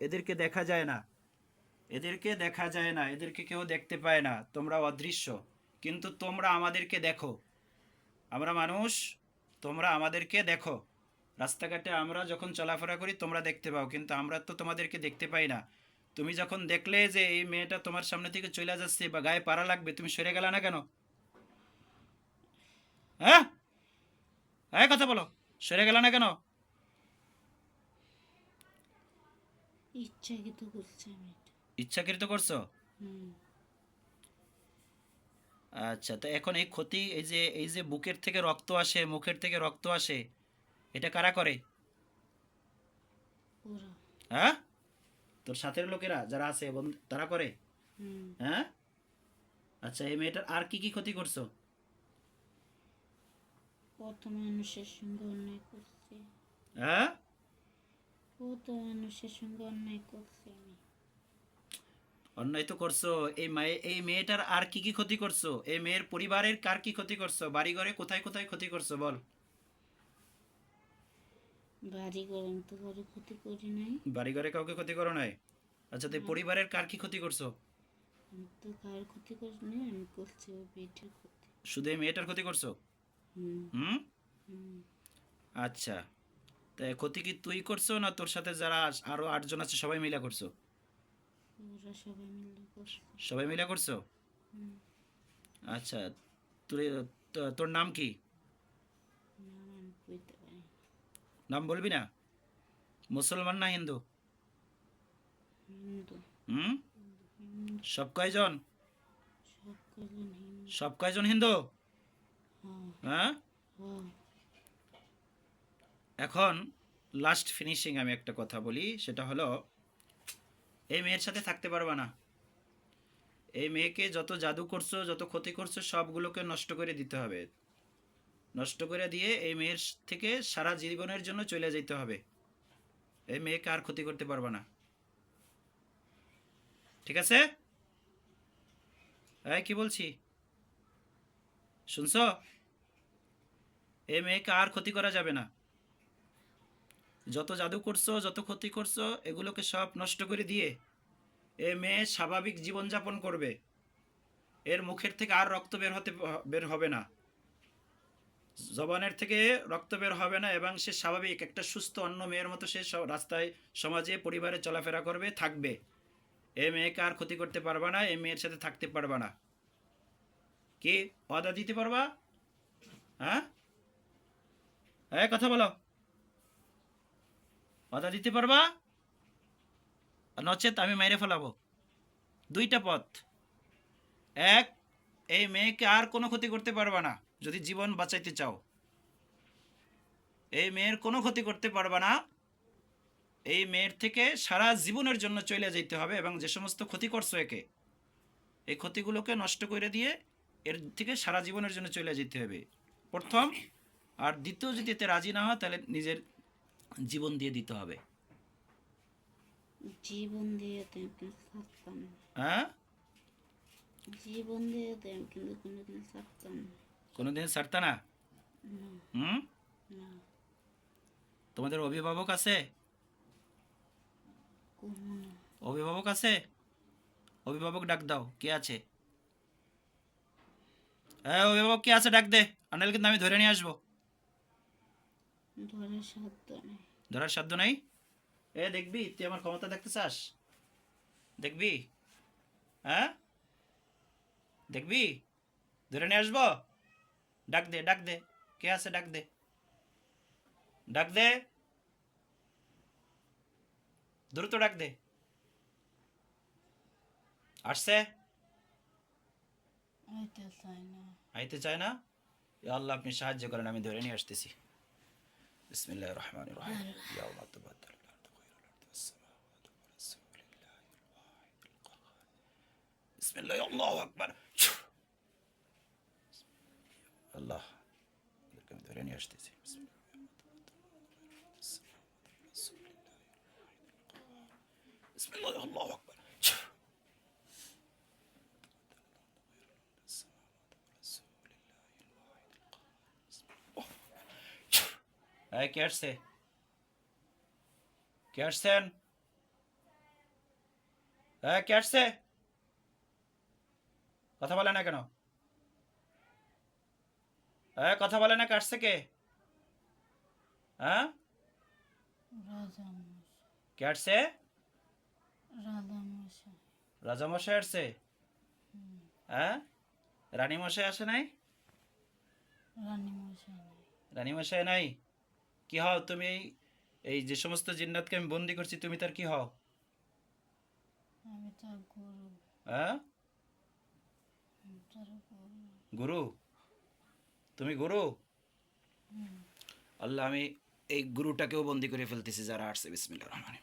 এদেরকে দেখা যায় না। এদেরকে দেখা যায় না, এদেরকে কেউ দেখতে পায় না। তোমরা অদৃশ্য, কিন্তু তোমরা আমাদেরকে দেখো। আমরা মানুষ, তোমরা আমাদেরকে দেখো। রাস্তাঘাটে আমরা যখন চলাফেরা করি, তোমরা দেখতে পাও, কিন্তু আমরা তো তোমাদেরকে দেখতে পাই না। তুমি যখন দেখলে যে এই মেয়েটা তোমার সামনে থেকে চলে যাচ্ছে বা গায়ে পাড়া লাগবে, তুমি সরে গেলে না কেন? হ্যাঁ? হ্যাঁ কথা বলো। সরে গেলে না কেন? ইচ্ছাকৃত করছি আমি ইচ্ছাকৃত করছ? আচ্ছা তো এখন এই ক্ষতি এই যে এই যে বুকের থেকে রক্ত আসে মুখের থেকে রক্ত আসে এটা কারা করে? হ্যাঁ? তোর সাথের লোকেরা যারা আছে বন্ধু- তারা করে? হ্যাঁ? আচ্ছা এই মেয়েটার আর কি কি ক্ষতি করছ? কত মানুষের সঙ্গে অন্যায় করছি। হ্যাঁ? কত মানুষের সঙ্গে অন্যায় করছি আমি অন্যায় তো করছ এই মায়ে এই মেয়েটার আর কি কি ক্ষতি করছ? এই মেয়ের পরিবারের কার কি ক্ষতি করছ? বাড়ি ঘরে কোথায় কোথায় ক্ষতি করছ বল। বাড়ি গরম তো ঘরে ক্ষতি করি নাই। বাড়ি ঘরে কাউকে ক্ষতি করো নাই? আচ্ছা তুই পরিবারের কার কি ক্ষতি করছ? আমি তো কার ক্ষতি করি নাই আমি করছি ওই বেটির ক্ষতি। শুধু এই মেয়েটার ক্ষতি করছ? হুম। আচ্ছা। ক্ষতি কি তুই করছ না তোর সাথে যারা আরও আটজন আছে সবাই মিলে করছ? সবাই মিলে করছে। আচ্ছা তুই তোর নাম কি? নাম বলবি না? মুসলমান না হিন্দু? হুম? সব কয়জন? সব কয়জন হিন্দু? হ্যাঁ। হ্যাঁ? হ্যাঁ। এখন লাস্ট ফিনিশিং আমি একটা কথা বলি, সেটা হলো, এই মেয়ের সাথে থাকতে পারবা না। এই মেয়েকে যত জাদু করছ, যত ক্ষতি করছ, সবগুলোকে নষ্ট করে দিতে হবে। নষ্ট করে দিয়ে এই মেয়ের থেকে সারা জীবনের জন্য চলে যেতে হবে। এই মেয়েকে আর ক্ষতি করতে পারবা না। ঠিক আছে? হ্যাঁ কি বলছি? শুনছো? এই মেয়েকে আর ক্ষতি করা যাবে না। যত জাদু করছ, যত ক্ষতি করছ, এগুলোকে সব নষ্ট করে দিয়ে এ মেয়ে স্বাভাবিক জীবনযাপন করবে। এর মুখের থেকে আর রক্ত বের হতে বের হবে না। জবানের থেকে রক্ত বের হবে না এবং সে স্বাভাবিক একটা সুস্থ অন্য মেয়ের মতো সে রাস্তায়, সমাজে, পরিবারে চলাফেরা করবে, থাকবে। এ মেয়েকে আর ক্ষতি করতে পারবা না, এ মেয়ের সাথে থাকতে পারবা না। কি? অদা দিতে পারবা? হ্যাঁ? হ্যাঁ কথা বলো। বাধা দিতে পারবা? নচেত আমি মেরে ফেলাবো। দুইটা পথ। এক, এই মেয়েকে আর কোনো ক্ষতি করতে পারবা না, যদি জীবন বাঁচাইতে চাও। এই মেয়ের কোনো ক্ষতি করতে পারবা না। এই মেয়ের থেকে সারা জীবনের জন্য চলে যেতে হবে এবং যে সমস্ত ক্ষতি করছ একে, এই ক্ষতিগুলোকে নষ্ট করে দিয়ে এর থেকে সারা জীবনের জন্য চলে যেতে হবে। প্রথম, আর দ্বিতীয় যদি এতে রাজি না হয় তাহলে নিজের জীবন দিয়ে দিতে হবে। জীবন দিয়ে কিন্তু ছাড়তাম হ্যাঁ? জীবন দিয়ে কিন্তু কোনোদিন ছাড়তাম কোনোদিন ছাড়তা না? হুম? তোমাদের অভিভাবক আছে? অভিভাবক আছে? অভিভাবক ডাক দাও কে আছে? হ্যাঁ অভিভাবক কে আছে? ডাক দে। আনাল কিন্তু আমি ধরে নিয়ে আসব। সাধ্য নেই ধরার সাধ্য নাই? এ দেখবি তুই আমার ক্ষমতা দেখতে চাস? দেখবি? হ্যাঁ? দেখবি? ধরে নিয়ে আসব? ডাক দে ডাক দে। কে আছে ডাক দে। ডাক দে। দ্রুত ডাক দে। আসছে? আইতে চাই না। আইতে চায় না? আল্লাহ আপনি সাহায্য করেন আমি ধরে নিয়ে আসতেছি। بسم الله الرحمن الرحيم. يوم تبدل الأرض غير الأرض والسماوات لله الواحد القهار بسم الله الله أكبر. الله. Dakika, dönen. এই কে আসছে কে আসছেন হ্যাঁ কে আসছে কথা বলে না কেন হ্যাঁ কথা বলে না কে আসছে কে হ্যাঁ কে আসছে মশাই রাজামশাই আসছে হ্যাঁ রানী মশাই আসে নাই রানী মশাই নাই রানী মশাই নাই কি হও তুমি? এই- এই যে সমস্ত জিন্নাতকে আমি বন্দি করছি তুমি তার কি হও? হ্যাঁ? গুরু। তুমি গুরু? আল্লাহ আমি এই গুরুটাকেও বন্দি করে ফেলতেছি যারা আসছে বিসমিল্লা রহমান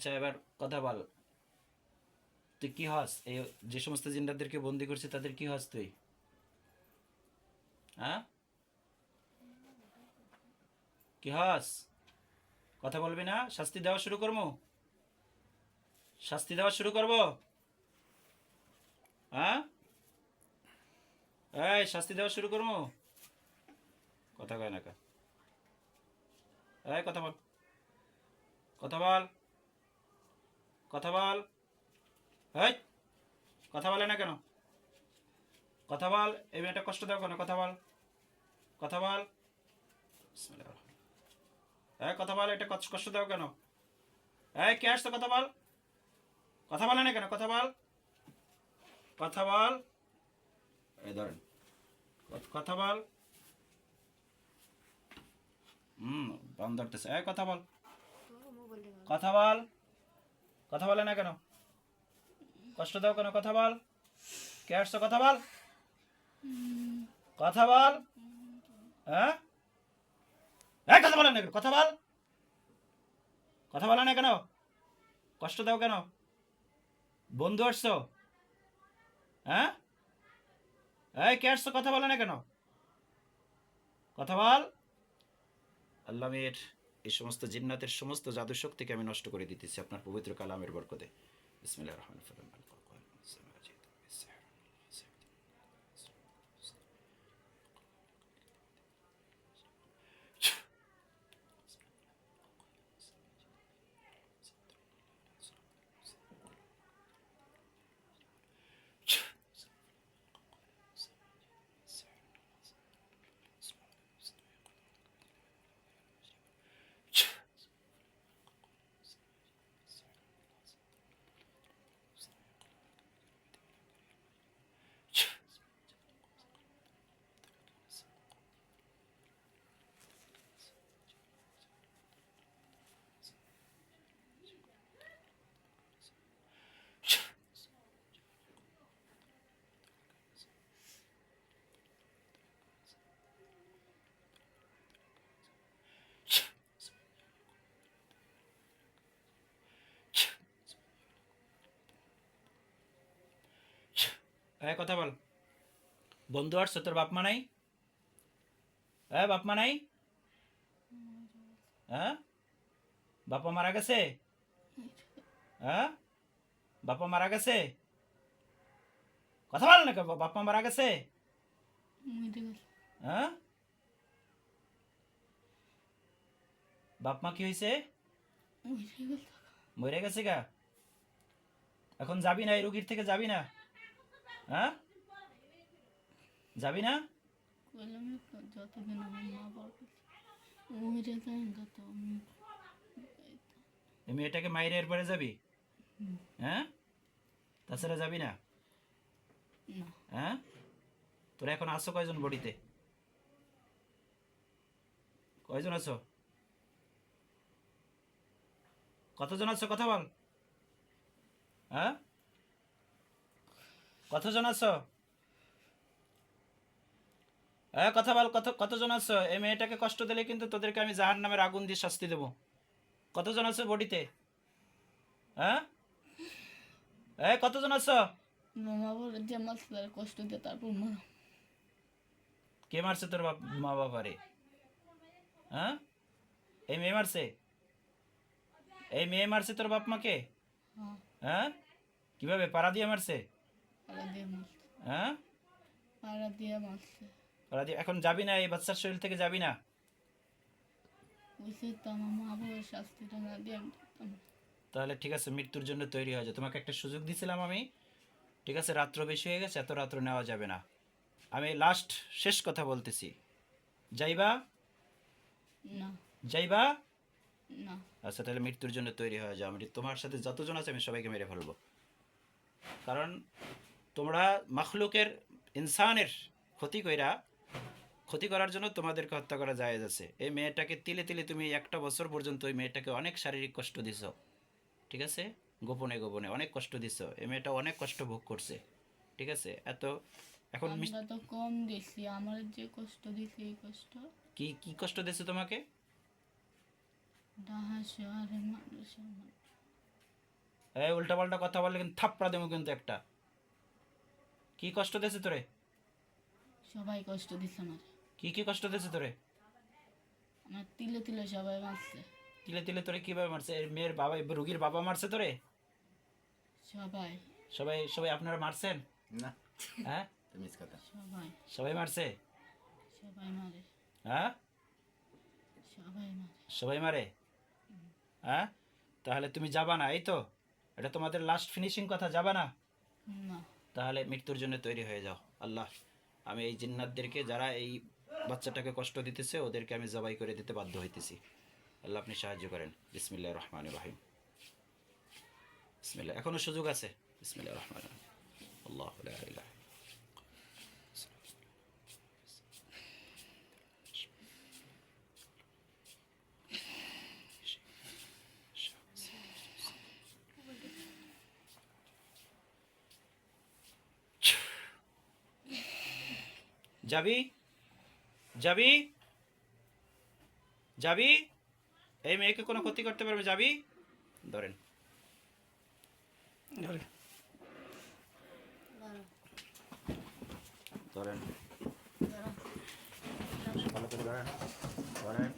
আচ্ছা এবার কথা বল। তুই কি হস? এই যে সমস্ত জিন্দাদেরকে বন্দি করছে, তাদের কি হস তুই? হ্যাঁ? কি হাস? কথা বলবি না? শাস্তি দেওয়া শুরু করব? শাস্তি দেওয়া শুরু করব? হ্যাঁ? এই, শাস্তি দেওয়া শুরু করব? কথা কয় না কথা বল। কথা বল। কথা বল। এই কথা বলে না কেন? কথা বল এই মেয়েটা কষ্ট দাও কেন? কথা বল। কথা বল। এই কথা বল এটা কষ্ট কষ্ট দাও কেন? এই কে আসছে? কথা বল। কথা বলে না কেন? কথা বল। কথা বল। এই ধরেন। কথা বল। হুম এই কথা বল। কথা বল। কথা বলে না কেন? কষ্ট দাও কেন? কথা বল। কে আসছো? কথা বল। কথা বল। হ্যাঁ? কথা বলে না কেন? কথা বল। কথা বলে না কেন? কষ্ট দাও কেন? বন্ধু আসছো? হ্যাঁ? এই কে আসছো? কথা বলে না কেন? কথা বল। আল্লাহ মেয়ের এই সমস্ত জিন্নাতের সমস্ত জাদু শক্তিকে আমি নষ্ট করে দিতেছি আপনার পবিত্র কালামের বরকতে। বিসমিল্লাহির রহমানির হ্যাঁ কথা বল। বন্ধু আসছে তোর বাপ মা নাই? হ্যাঁ বাপ মা নাই? হ্যাঁ? বাপা মারা গেছে? হ্যাঁ? বাপা মারা গেছে? কথা বল না বাপা মারা গেছে? হ্যাঁ? বাপ মা কি হয়েছে? মরে গেছে গা। এখন যাবি না, এই রুগীর থেকে যাবি না? হ্যাঁ? যাবি না? কইলাম যতদিন আমার মা বাবা মরে যায় যত এই মেয়েটাকে মাইরে এরপরে যাবি? হ্যাঁ? তাছাড়া যাবি না? না। হ্যাঁ? তোরা এখন আসো কয়জন বডিতে? কয়জন আছো? কতজন আছো? কথা বল। হ্যাঁ? কতজন আছো? হ্যাঁ কথা বল কত কতজন আছো? এই মেয়েটাকে কষ্ট দিলে কিন্তু তোদেরকে আমি জাহান নামের আগুন দিয়ে শাস্তি দেবো। কতজন আছো বডিতে? হ্যাঁ হ্যাঁ কতজন আছো? মা বাবা যে আমার তার কষ্ট দিয়ে তারপর মারা। কে মারছে তোর বাপ মা বাবারে? হ্যাঁ এই মেয়ে মারছে? এই মেয়ে মারছে তোর বাপ মাকে? হ্যাঁ। কীভাবে মারছে পাড়া দিয়ে মারছে? হ্যাঁ? এখন যাবি না এই বাচ্চার শরীর থেকে যাবি না। তাহলে ঠিক আছে মৃত্যুর জন্য তৈরি হয়ে যায় তোমাকে একটা সুযোগ দিছিলাম আমি। ঠিক আছে রাত্র বেশি হয়ে গেছে এত রাত্র নেওয়া যাবে না। আমি লাস্ট শেষ কথা বলতেছি। যাইবা? না। যাইবা? না। আচ্ছা তাহলে মৃত্যুর জন্য তৈরি হয়ে যাও। আমি তোমার সাথে যতজন আছে আমি সবাইকে মেরে ফেলব। কারণ তোমরা মখলুকের ইনসানের ক্ষতি কইরা ক্ষতি করার জন্য তোমাদেরকে হত্যা করা যায় আছে। এই মেয়েটাকে তিলে তিলে তুমি একটা বছর পর্যন্ত ওই মেয়েটাকে অনেক শারীরিক কষ্ট দিছ। ঠিক আছে? গোপনে গোপনে অনেক কষ্ট দিছ। এই মেয়েটা অনেক কষ্ট ভোগ করছে। ঠিক আছে? এত এখন আমরা তো কম দিছি আমার যে কষ্ট দিছি এই কষ্ট। কি কি কষ্ট দিছে তোমাকে? এই উল্টাপাল্টা কথা বললে কিন্তু থাপ্পড়া দেবো কিন্তু একটা। কি কষ্ট দিছে তোরে? সবাই কষ্ট দিছে আমার। কি কি কষ্ট দিছে তোরে? আমার তিলে তিলে সবাই মারছে। তিলে তিলে তোরে কীভাবে মারছে? এর মেয়ের বাবা রুগীর বাবা মারছে তোরে? সবাই। সবাই সবাই আপনারা মারছেন? না। হ্যাঁ? তুমি কথা। সবাই। সবাই মারছে? সবাই মারে। হ্যাঁ? সবাই মারে। সবাই মারে? হ্যাঁ? তাহলে তুমি যাবা না এই তো? এটা তোমাদের লাস্ট ফিনিশিং কথা যাবা না? না। তাহলে মৃত্যুর জন্য তৈরি হয়ে যাও, আল্লাহ। আমি এই জিন্নাতদেরকে, যারা এই বাচ্চাটাকে কষ্ট দিতেছে, ওদেরকে আমি জবাই করে দিতে বাধ্য হইতেছি। আল্লাহ আপনি সাহায্য করেন। বিসমিল্লা রহমান রাহিম। বিসমিল্লা এখনও সুযোগ আছে? বিসমিল্লা রহমান আল্লাহ যাবি যাবি যাবি এই মেয়েকে কোনো ক্ষতি করতে পারবে যাবি ধরেন। ধরেন। ভালো করে ধরেন। ধরেন।